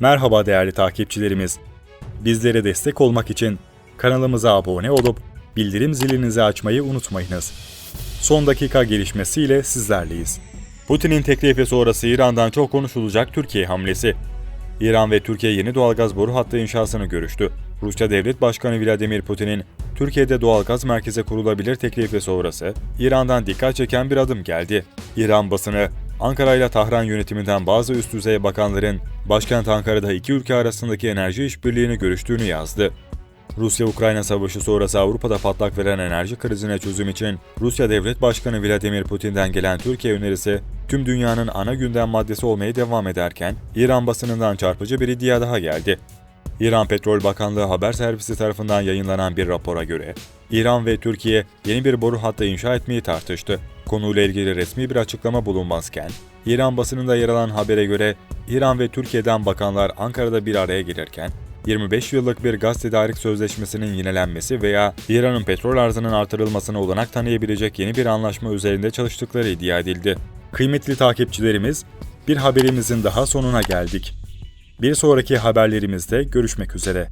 Merhaba değerli takipçilerimiz. Bizlere destek olmak için kanalımıza abone olup bildirim zilinizi açmayı unutmayınız. Son dakika gelişmesiyle sizlerleyiz. Putin'in teklifi sonrası İran'dan çok konuşulacak Türkiye hamlesi. İran ve Türkiye yeni doğalgaz boru hattı inşasını görüştü. Rusya Devlet Başkanı Vladimir Putin'in Türkiye'de doğalgaz merkezi kurulabilir teklifi sonrası İran'dan dikkat çeken bir adım geldi. İran basını Ankara ile Tahran yönetiminden bazı üst düzey bakanların başkent Ankara'da iki ülke arasındaki enerji işbirliğini görüştüğünü yazdı. Rusya-Ukrayna savaşı sonrası Avrupa'da patlak veren enerji krizine çözüm için Rusya Devlet Başkanı Vladimir Putin'den gelen Türkiye önerisi tüm dünyanın ana gündem maddesi olmaya devam ederken İran basınından çarpıcı bir iddia daha geldi. İran Petrol Bakanlığı haber servisi tarafından yayınlanan bir rapora göre İran ve Türkiye yeni bir boru hattı inşa etmeyi tartıştı. Konuyla ilgili resmi bir açıklama bulunmazken, İran basınında yer alan habere göre İran ve Türkiye'den bakanlar Ankara'da bir araya gelirken 25 yıllık bir gaz tedarik sözleşmesinin yinelenmesi veya İran'ın petrol arzının artırılmasına olanak tanıyabilecek yeni bir anlaşma üzerinde çalıştıkları iddia edildi. Kıymetli takipçilerimiz, bir haberimizin daha sonuna geldik. Bir sonraki haberlerimizde görüşmek üzere.